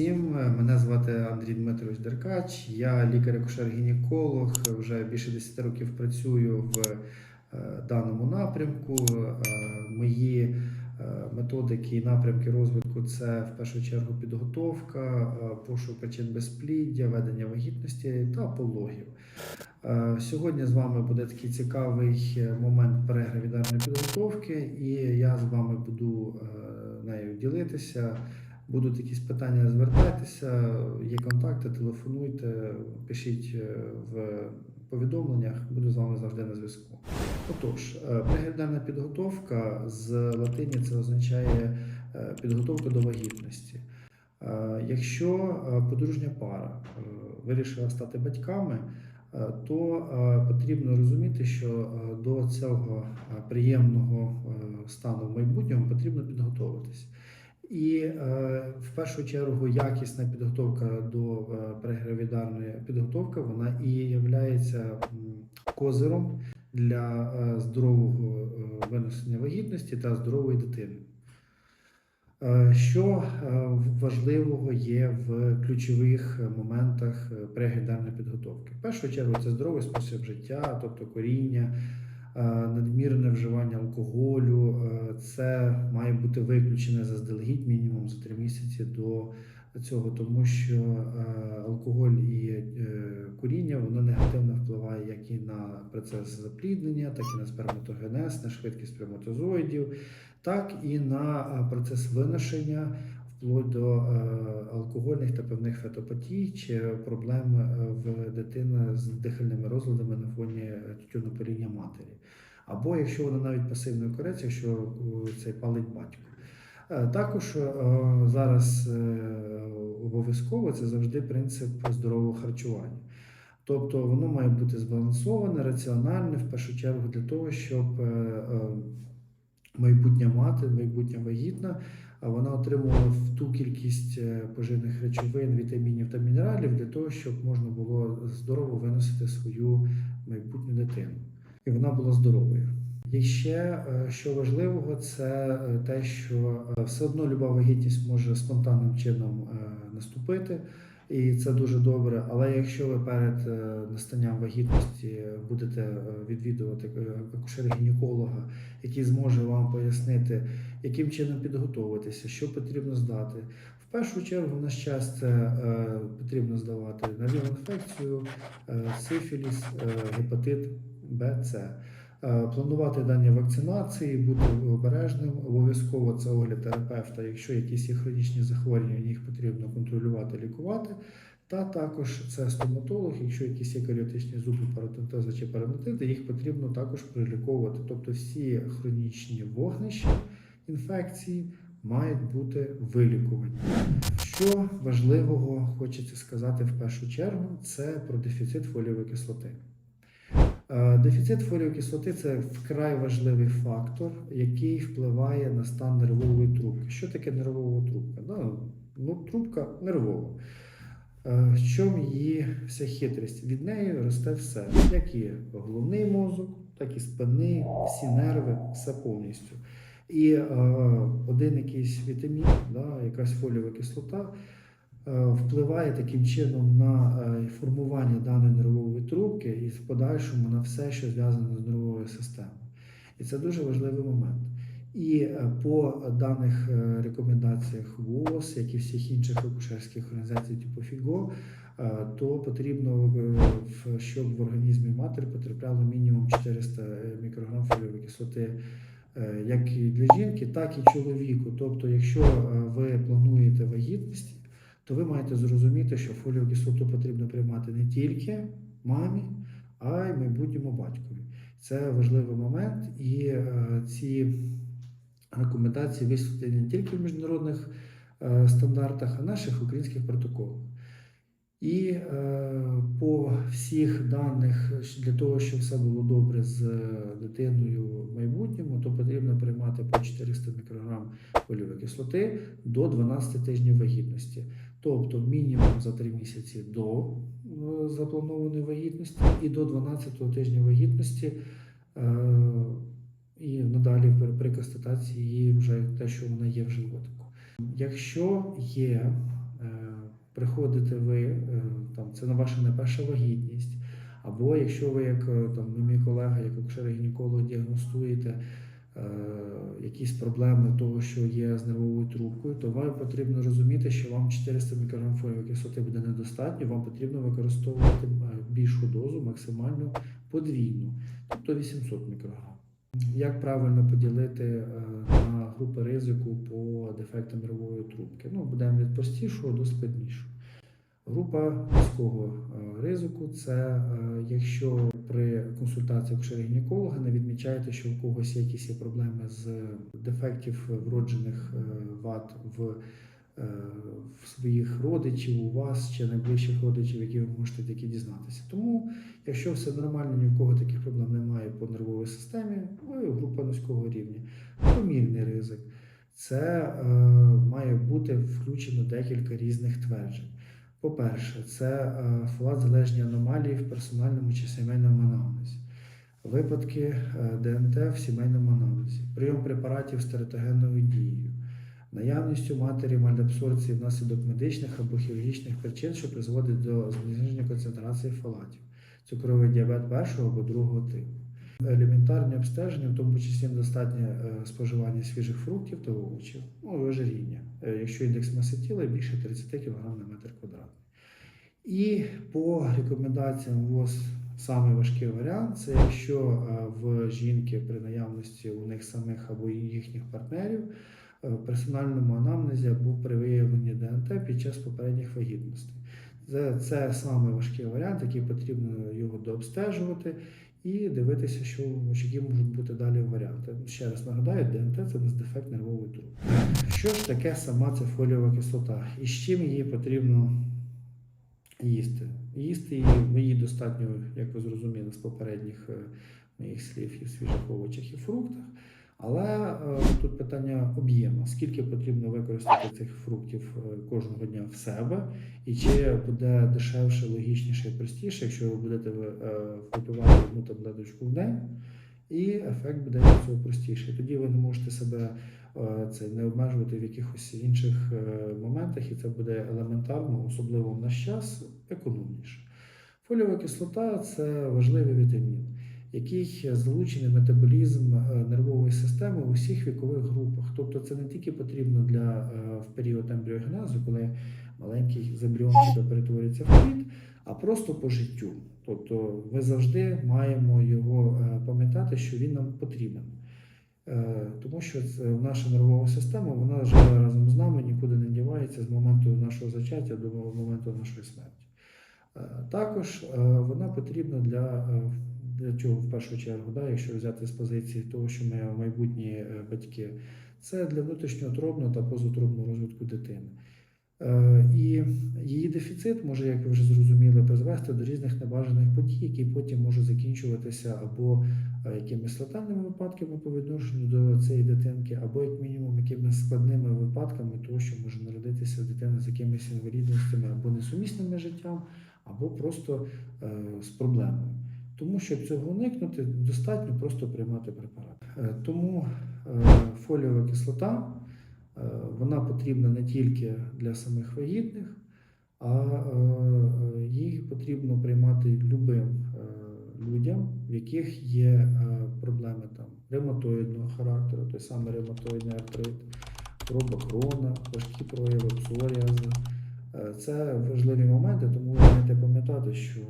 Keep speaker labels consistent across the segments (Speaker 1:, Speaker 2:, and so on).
Speaker 1: всім. Мене звати Андрій Дмитрович Деркач. Я лікар-акушер-гінеколог. Вже більше 10 років працюю в е, даному напрямку. Е, Мої е, методики і напрямки розвитку це в першу чергу підготовка, пошук причин безпліддя, ведення вагітності та пологів. Сьогодні з вами буде такий цікавий момент перегравідарної підготовки, і я з вами буду нею ділитися. Будуть якісь питання, звертайтеся, є контакти, телефонуйте, пишіть е, в повідомленнях, буду з вами завжди на зв'язку. Отож, е, підготовка з латині це означає е, підготовка до вагітності. Якщо подружня пара вирішила стати батьками, то потрібно розуміти, що до цього приємного стану в майбутньому потрібно підготуватись. І е, в першу чергу якісна підготовка до е, прегравідарної підготовки вона і є козиром для е, здорового винесення вагітності та здорової дитини. Що важливого є в ключових моментах е, підготовки? В першу чергу це здоровий спосіб життя, тобто коріння, надмірне вживання алкоголю. е, Це має бути виключене заздалегідь мінімум за три місяці до цього, тому що е, алкоголь і е, куріння воно негативно впливає як і на процес запліднення, так і на сперматогенез, на швидкість сперматозоїдів, так і на е, процес виношення. Вплоть до е, алкогольних та певних фетопатій чи проблем е, в дитини з дихальними розладами на фоні тютюнопаління матері. Або якщо вона навіть пасивний корець, якщо е, цей палить батько. Також зараз обов'язково це завжди принцип здорового харчування. Тобто воно має бути збалансоване, раціональне, в першу чергу для того, щоб майбутня мати, майбутня вагітна, вона отримувала в ту кількість е, поживних речовин, вітамінів та мінералів для того, щоб можна було здорово виносити свою майбутню дитину. І вона була здоровою. І ще е, що важливого, це е, те, що все одно люба вагітність може спонтанним чином наступити, і це дуже добре. Але якщо ви перед е, настанням вагітності будете е, відвідувати е, акушера-гінеколога, який зможе вам пояснити, яким чином підготуватися, що потрібно здати. В першу чергу, це е, потрібно здавати на інфекцію, сифіліс, гепатит Б, С. Е, Планувати дані вакцинації, бути обережним, обов'язково це огляд терапевта, якщо якісь є хронічні захворювання, їх потрібно контролювати, лікувати. Та також це стоматолог, якщо якісь є каріотичні зуби, паротентози чи паранотити, їх потрібно також приліковувати. Тобто всі хронічні вогнища інфекції мають бути вилікувані. Що важливого хочеться сказати в першу чергу, це про дефіцит фолієвої кислоти. Е, Дефіцит фолієвої кислоти це вкрай важливий фактор, який впливає на стан нервової трубки. Що таке нервова трубка? Ну, трубка нервова. Е, В чому її вся хитрість? Від неї росте все, як і головний мозок, так і спини, всі нерви, все повністю. І е, один якийсь вітамін, да, якась фолієва кислота впливає таким чином на е, формування даної нервової трубки і в подальшому на все, що зв'язане з нервовою системою. І це дуже важливий момент. І е, по даних е, рекомендаціях ВООЗ, як і всіх інших акушерських організацій типу ФІГО, е, то потрібно, е, щоб в організмі матері потрапляло мінімум 400 мікрограм фолієвої кислоти е, як для жінки, так і чоловіку. Тобто, якщо е, ви плануєте вагітність, то ви маєте зрозуміти, що фолієву кислоту потрібно приймати не тільки мамі, а й майбутньому батькові. Це важливий момент, і е, ці рекомендації висвітлені не тільки в міжнародних е, стандартах, а наших українських протоколах. І е, по всіх даних для того, щоб все було добре з дитиною в майбутньому, то потрібно приймати по 400 мікрограм фолієвої кислоти до 12 тижнів вагітності. Тобто мінімум за 3 місяці до е, запланованої вагітності і до 12 тижня вагітності. е, І надалі при, констатації її вже те, що вона є в животику. Якщо є е, приходите ви, там, це на ваша не перша вагітність, або якщо ви, як там, мій колега, як акушер-гінеколог, діагностуєте якісь проблеми того, що є з нервовою трубкою, то вам потрібно розуміти, що вам 400 мікрограм фолієвої кислоти буде недостатньо, вам потрібно використовувати е, більшу дозу, максимальну подвійну, тобто 800 мікрограм. Як правильно поділити е, на групи ризику по дефектам нервової трубки? Ну, будемо від простішого до складнішого. Група низького е, ризику це е, якщо при консультації акушера-гінеколога не відмічаєте, що у когось якісь є проблеми з дефектів вроджених е, вад в, е, в своїх родичів, у вас чи найближчих родичів, які ви можете тільки дізнатися. Тому, якщо все нормально, ні в кого таких проблем немає по нервовій системі, ви група низького рівня. Помірний ризик. Це е, має бути включено декілька різних тверджень. По-перше, це е, фолат-залежні аномалії в персональному чи сімейному анамнезі, випадки е, ДНТ в сімейному анамнезі, прийом препаратів з тератогенною дією, наявністю матері мальабсорбції внаслідок медичних або хірургічних причин, що призводить до зниження концентрації фолатів, цукровий діабет першого або другого типу. Елементарні обстеження, в тому числі недостатнє е, споживання свіжих фруктів та овочів, ну ожиріння, е, якщо індекс маси тіла більше 30 кг на метр квадратний. І по рекомендаціям ВОЗ самий важкий варіант це якщо е, в жінки при наявності у них самих або їхніх партнерів в персональному анамнезі або при виявленні ДНТ під час попередніх вагітностей. Це, це саме важкий варіант, який потрібно його дообстежувати і дивитися, що які можуть бути далі варіанти. Ще раз нагадаю, ДНТ це дефект нервової трубки. Що ж таке сама ця фоліова кислота і з чим її потрібно їсти? Їсти її, її достатньо, як ви зрозуміли, з попередніх е, моїх слів і в свіжих овочах і фруктах. Але е, тут питання об'єму. Скільки потрібно використати цих фруктів е, кожного дня в себе, і чи буде дешевше, логічніше і простіше, якщо ви будете е, одну таблеточку в день, і ефект буде від цього простіший. Тоді ви не можете себе це не обмежувати в якихось інших моментах, і це буде елементарно, особливо в наш час, економніше. Фоліова кислота це важливий вітамін який залучений метаболізм е, нервової системи у всіх вікових групах. Тобто це не тільки потрібно для е, в період ембріогенезу, коли маленький зембріон ніби перетворюється в плід, а просто по життю. Тобто ми завжди маємо його е, пам'ятати, що він нам потрібен. Тому що наша нервова система вона живе разом з нами, нікуди не дівається з моменту нашого зачаття до моменту нашої смерті. Також вона потрібна для для чого в першу чергу, да, якщо взяти з позиції того, що ми майбутні е, батьки, це для внутрішньоутробного та позутробного розвитку дитини. Е, і її дефіцит може, як ви вже зрозуміли, призвести до різних небажаних подій, які потім можуть закінчуватися або е, якимись летальними випадками по відношенню до цієї дитинки, або як мінімум якимись складними випадками, того, що може народитися дитина з якимись інвалідностями або несумісними життям, або просто з проблемою. Тому, щоб цього уникнути, достатньо просто приймати препарат. Е, тому е, фоліова кислота е, вона потрібна не тільки для самих вагітних, а її потрібно приймати любим людям, в яких є проблеми там ревматоїдного характеру, той самий ревматоїдний артрит, хвороба крона, важкі прояви псоріазу. Це важливі моменти, тому ви маєте пам'ятати, що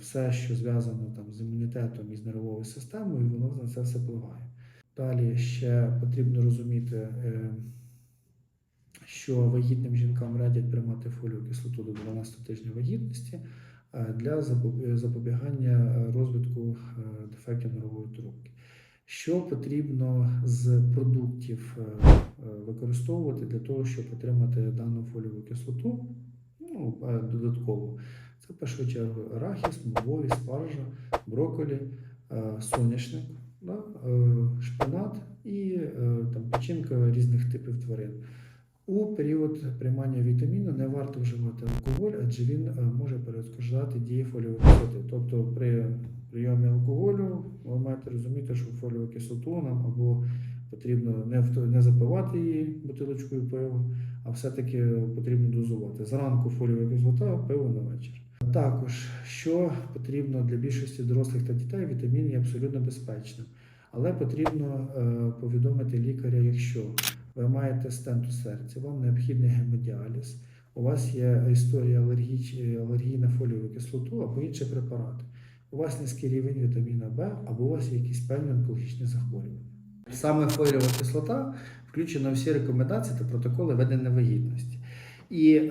Speaker 1: все, що зв'язано там з імунітетом і з нервовою системою, воно на це все впливає. Далі ще потрібно розуміти, е, що вагітним жінкам радять приймати фолію кислоту до 12 тижнів вагітності е, для запобігання розвитку е, дефектів нервової трубки. Що потрібно з продуктів використовувати для того, щоб отримати дану фоліову кислоту ну, додатково? Це в першу чергу арахіс, мовові, спаржа, брокколі, е, соняшник, е, шпинат і е, там, печінка різних типів тварин. У період приймання вітаміну не варто вживати алкоголь, адже він може перешкоджати дії фоліової кислоти. Тобто при прийомі алкоголю ви маєте розуміти, що фоліову кислоту нам або Потрібно не, не запивати її бутилочкою пива, а все-таки потрібно дозувати. Зранку фолієва кислота, пиво на вечір. Також, що потрібно для більшості дорослих та дітей, вітамін є абсолютно безпечним. Але потрібно е, повідомити лікаря, якщо ви маєте стент у серці, вам необхідний гемодіаліз, у вас є історія алергії, алергії на фолієву кислоту або інші препарати. У вас низький рівень вітаміна В або у вас є якісь певні онкологічні захворювання. Саме фолієва кислота включена у всі рекомендації та протоколи ведення вагітності. І е,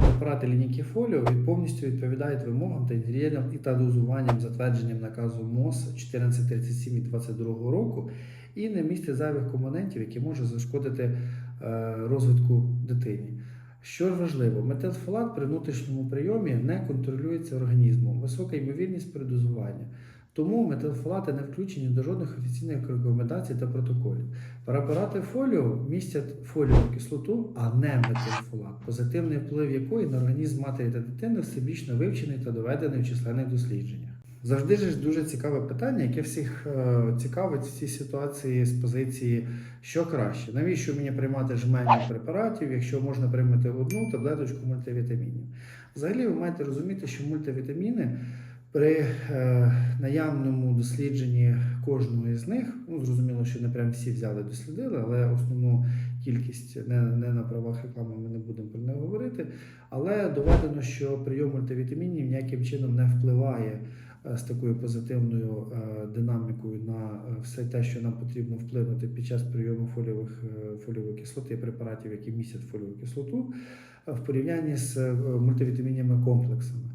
Speaker 1: препарати лінійки фоліо повністю відповідають вимогам та інгредієнтам і та дозуванням, затвердженням наказу МОЗ 1437 від 22 року, і не містять зайвих компонентів, які можуть зашкодити е, розвитку дитині. Що важливо, метилфолат при внутрішньому прийомі не контролюється організмом, висока ймовірність передозування. Тому метилфолати не включені до жодних офіційних рекомендацій та протоколів. Препарати фоліо містять фоліову кислоту, а не метилфолат, позитивний вплив якої на організм матері та дитини всебічно вивчений та доведений в численних дослідженнях. Завжди ж дуже цікаве питання, яке всіх е, цікавить в цій ситуації з позиції, що краще. Навіщо мені приймати жменю препаратів, якщо можна приймати одну таблеточку мультивітамінів? Взагалі, ви маєте розуміти, що мультивітаміни при е, наявному дослідженні кожного із них, ну зрозуміло, що не прям всі взяли дослідили, але основну кількість не, не на правах реклами ми не будемо про неї говорити. Але доведено, що прийом мультивітамінів ніяким чином не впливає з такою позитивною е, динамікою на е, все те, що нам потрібно вплинути під час прийому фоліових, е, фоліової кислоти, препаратів, які містять фоліову кислоту, е, в порівнянні з е, мультивітамінними комплексами.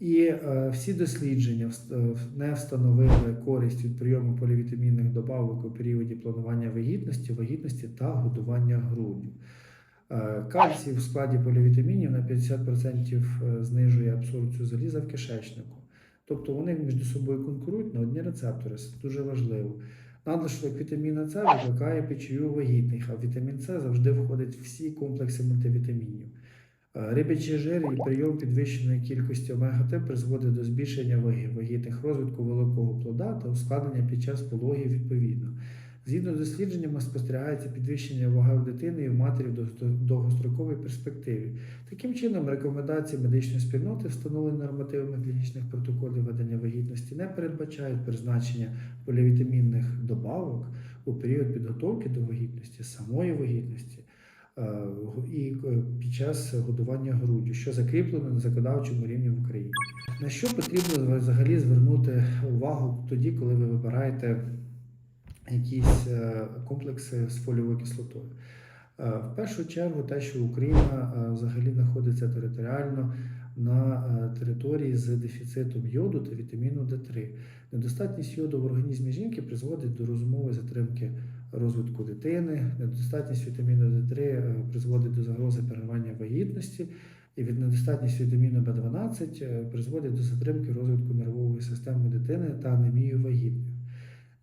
Speaker 1: І е, всі дослідження е, не встановили користь від прийому полівітамінних добавок у періоді планування вагітності, вагітності та годування груддю. Е, Кальцій в складі полівітамінів на 50% знижує абсорбцію заліза в кишечнику. Тобто вони між собою конкурують на одні рецептори. Це дуже важливо. Надлишок вітаміна С викликає печію вагітних, а вітамін С завжди входить в всі комплекси мультивітамінів. Е, Рибячий жир і прийом підвищеної кількості омега-3 призводить до збільшення ваги, вагітних розвитку великого плода та ускладнення під час пологів відповідно. Згідно з дослідженнями, спостерігається підвищення ваги в дитини і в матері в дов- довгостроковій перспективі. Таким чином, рекомендації медичної спільноти, встановлені нормативами клінічних протоколів ведення вагітності, не передбачають призначення полівітамінних добавок у період підготовки до вагітності, самої вагітності е, і е, під час годування груддю, що закріплено на законодавчому рівні в Україні. На що потрібно взагалі звернути увагу тоді, коли ви вибираєте якісь е, комплекси з фолієвою кислотою? Е, В першу чергу, те, що Україна е, взагалі знаходиться територіально на території з дефіцитом йоду та вітаміну Д3. Недостатність йоду в організмі жінки призводить до розумової затримки розвитку дитини. Недостатність вітаміну Д3 е, призводить до загрози переривання вагітності, і від недостатності вітаміну В12 е, призводить до затримки розвитку нервової системи дитини та анемію вагітних.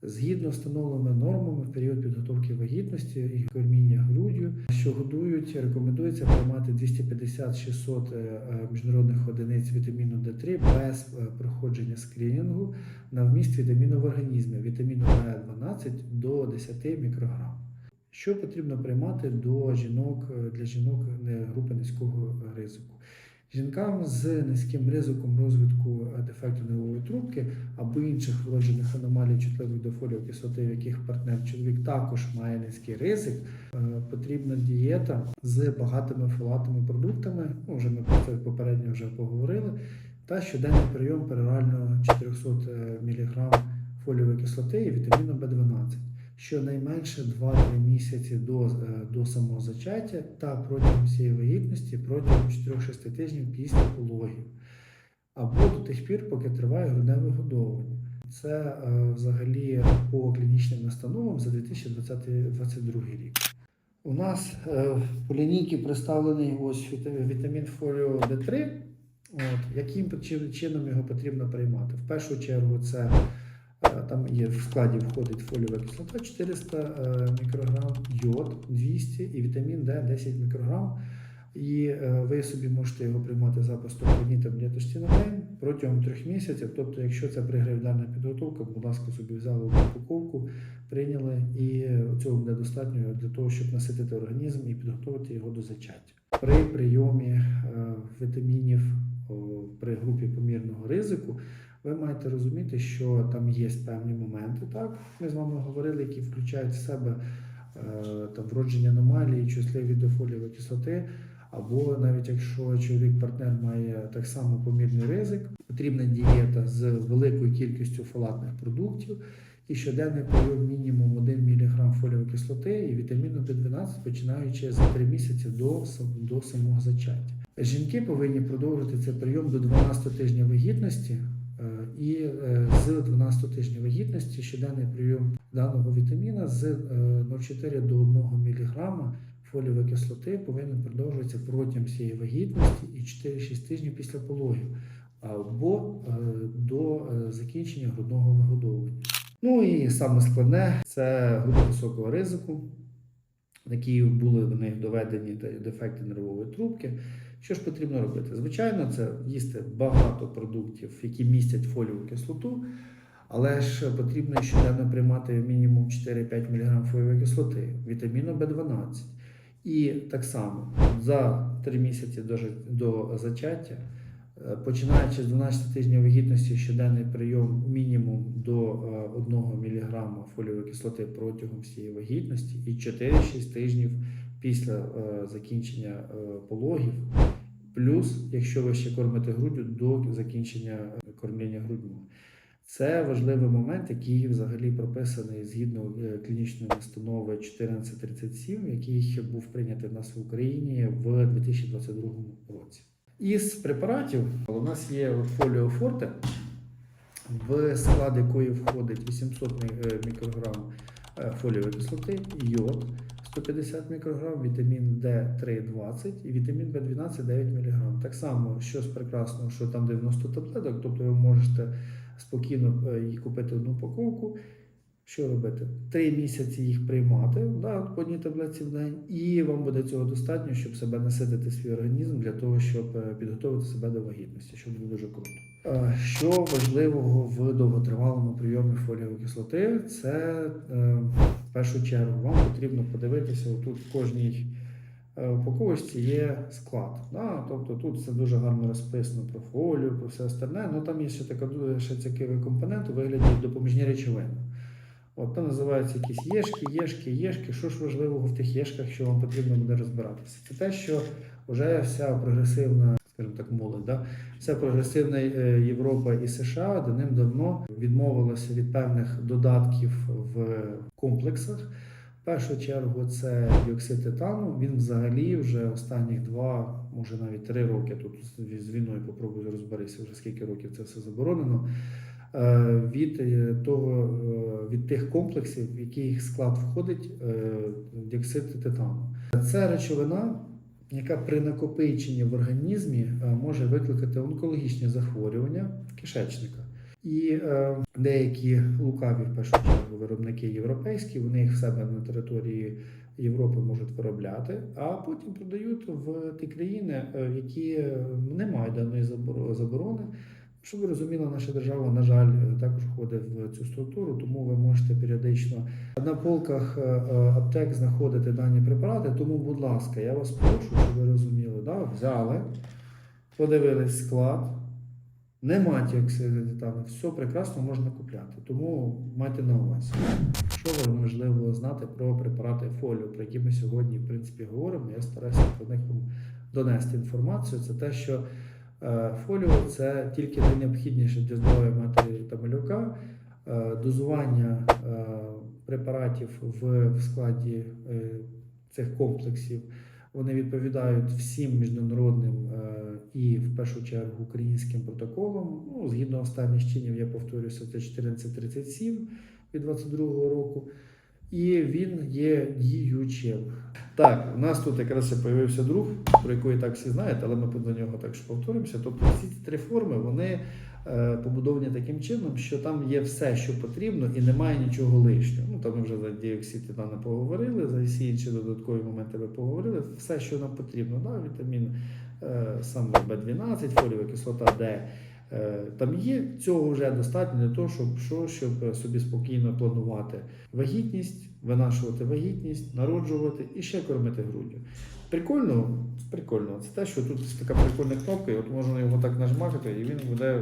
Speaker 1: Згідно встановленими нормами в період підготовки вагітності і корміння груддю, що годують, рекомендується приймати 250-600 е, е, міжнародних одиниць вітаміну Д3 без е, проходження скринінгу на вміст вітаміну в організмі, вітаміну В12 до 10 мікрограм. Що потрібно приймати до жінок для жінок групи низького ризику? Жінкам з низьким ризиком розвитку дефекту нервової трубки або інших вроджених аномалій чутливих до фолієвої кислоти, в яких партнер чоловік також має низький ризик, е, потрібна дієта з багатими фолатними продуктами. Ну, вже ми про це попередньо вже поговорили. Та щоденний прийом перорально 400 мг фолієвої кислоти і вітаміну В12 щонайменше 2-3 місяці до, е, до самого зачаття та протягом всієї вагітності протягом 4-6 тижнів після пологів, або до тих пір, поки триває грудне вигодовування. Це е, взагалі по клінічним настановам за 2022 рік. У нас е, по лінійці представлений ось вітамін фоліо Д3. От, яким чином його потрібно приймати? В першу чергу це там є в складі входить фоліова кислота 400 е, мікрограм, йод 200 і вітамін Д 10 мікрограм. І е, ви собі можете його приймати запис по одній таблеточці на день протягом трьох місяців. Тобто, якщо це пригравідальна підготовка, будь ласка, собі взяли упаковку, прийняли, і цього буде достатньо для того, щоб наситити організм і підготувати його до зачаття. При прийомі е, вітамінів при групі помірного ризику ви маєте розуміти, що там є певні моменти. Так, ми з вами говорили, які включають в себе е, там вродження аномалії, чутливі до фолієвої кислоти. Або навіть якщо чоловік-партнер має так само помірний ризик, потрібна дієта з великою кількістю фолатних продуктів і щоденний прийом мінімум 1 мг фолієвої кислоти і вітаміну В12, починаючи за 3 місяці до, до самого зачаття. Жінки повинні продовжити цей прийом до 12 тижня вагітності. Е, І е, з 12 тижня вагітності щоденний прийом даного вітаміна з е, 0,4 до 1 мг фолієвої кислоти повинен продовжуватися протягом всієї вагітності і 4-6 тижнів після пологів або е, до е, закінчення грудного вигодовування. Ну і саме складне це група високого ризику, які були в них доведені дефекти нервової трубки. Що ж потрібно робити? Звичайно, це їсти багато продуктів, які містять фолієву кислоту, але ж потрібно щоденно приймати мінімум 4-5 мг фолієвої кислоти, вітаміну В12. І так само за 3 місяці до, до зачаття, е, починаючи з 12 тижнів вагітності, щоденний прийом мінімум до 1 мг фолієвої кислоти протягом всієї вагітності і 4-6 тижнів після е, закінчення е, пологів. Плюс, якщо ви ще кормите груддю до закінчення е, кормління грудьми. Це важливий момент, який взагалі прописаний згідно клінічної настанови 1437, який був прийнятий в нас в Україні в 2022 році. Із препаратів у нас є от фоліо Форте, в склад якої входить 800 е, мікрограм фолієвої кислоти, йод 150 мікрограм, вітамін D3 20 і вітамін B12 9 мг. Так само, що з прекрасного, що там 90 таблеток, тобто ви можете спокійно е, їй купити одну упаковку. Що робити? Три місяці їх приймати да, по одній таблетці в день, і вам буде цього достатньо, щоб себе наситити свій організм для того, щоб е, підготувати себе до вагітності, що буде дуже круто. Е, Що важливого в довготривалому прийомі фолієвої кислоти, це в першу чергу вам потрібно подивитися тут в кожній е, упаковочці є склад. Да? Тобто тут все дуже гарно розписано про фолію, про все остальне. Ну там є ще така дуже ще цікавий компонент у вигляді допоміжні речовини. От там називаються якісь єшки, єшки, єшки. Що ж важливого в тих єшках, що вам потрібно буде розбиратися? Це те, що вже вся прогресивна, скажімо так, молодь, да? вся прогресивна е, Європа і США давним-давно відмовилася від певних додатків в комплексах. В першу чергу це діоксид титану. Він взагалі вже останніх два, може навіть три роки тут з- війною попробую розберися, вже скільки років це все заборонено. е, Від е, того від тих комплексів, в який склад входить діоксид титану. Це речовина, яка при накопиченні в організмі е, може викликати онкологічні захворювання кишечника. І е, деякі лукаві, в першу чергу, виробники європейські, вони їх в себе на території Європи можуть виробляти, а потім продають в ті країни, е, які не мають даної заборо- заборони. Щоб ви розуміли, наша держава, на жаль, також входить в цю структуру, тому ви можете періодично на полках е, е, аптек знаходити дані препарати. Тому, будь ласка, я вас прошу, щоб ви розуміли, да? взяли, подивились склад, нема діоксиду титану, все прекрасно можна купляти. Тому майте на увазі. Що вам важливо знати про препарати фоліо, про які ми сьогодні, в принципі, говоримо. Я стараюся про них донести інформацію. Це те, що фоліо це тільки найнеобхідніше для здоров'я матері та малюка. Е, Дозування е, препаратів в, складі е, цих комплексів вони відповідають всім міжнародним е, і в першу чергу українським протоколам. Ну, згідно останніх чинів, я повторюся, це 1437 від 22 року. І він є діючим. Так, у нас тут якраз ще появився друг, про якого так всі знаєте, але ми до нього також повторимося. Тобто всі ці три форми вони е, побудовані таким чином, що там є все, що потрібно, і немає нічого лишнього. Ну там ми вже за діоксид титану поговорили, за всі інші додаткові моменти ви поговорили. Все, що нам потрібно, да, вітамін саме В12, фолієва кислота Д. Е, Там є цього вже достатньо для того, щоб, що, щоб собі спокійно планувати вагітність, винашувати вагітність, народжувати і ще кормити груддю. Прикольно, прикольно. Це те, що тут така прикольна кнопка, і от можна його так нажмакати, і він буде.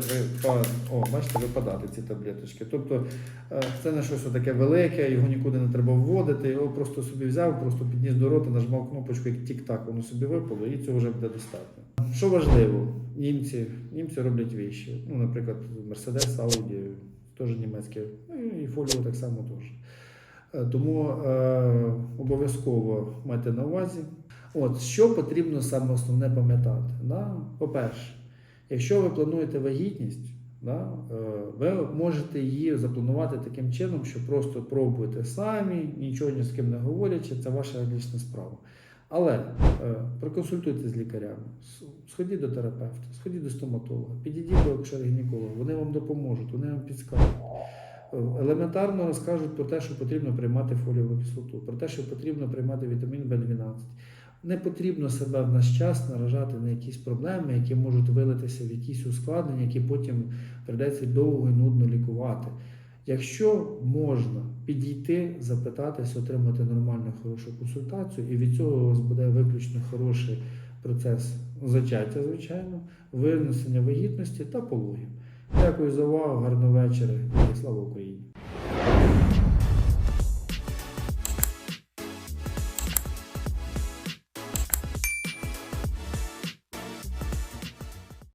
Speaker 1: О, бачите, випадати ці таблеточки. Тобто е, це не щось таке велике, його нікуди не треба вводити, його просто собі взяв, просто підніс до рота, нажмав кнопочку, як тік-так, воно собі випало, і цього вже буде достатньо. Що важливо, німці, німці роблять вещі. Ну, наприклад, Mercedes, Audi, теж німецькі, ну і Volvo так само теж. Е, Тому е, обов'язково майте на увазі. От, що потрібно саме основне пам'ятати? Да? По-перше, якщо ви плануєте вагітність, да, е, ви можете її запланувати таким чином, що просто пробуєте самі, нічого ні з ким не говорячи, це ваша лічна справа. Але е, проконсультуйтесь з лікарями, сходіть до терапевта, сходіть до стоматолога, підійдіть до акушера-гінеколога, вони вам допоможуть, вони вам підскажуть. Е, Елементарно розкажуть про те, що потрібно приймати фолієву кислоту, про те, що потрібно приймати вітамін В12. Не потрібно себе в наш час наражати на якісь проблеми, які можуть вилитися в якісь ускладнення, які потім прийдеться довго і нудно лікувати. Якщо можна підійти, запитатись, отримати нормальну хорошу консультацію, і від цього у вас буде виключно хороший процес зачаття, звичайно, винесення вагітності та пологів. Дякую за увагу, гарного вечора і слава Україні!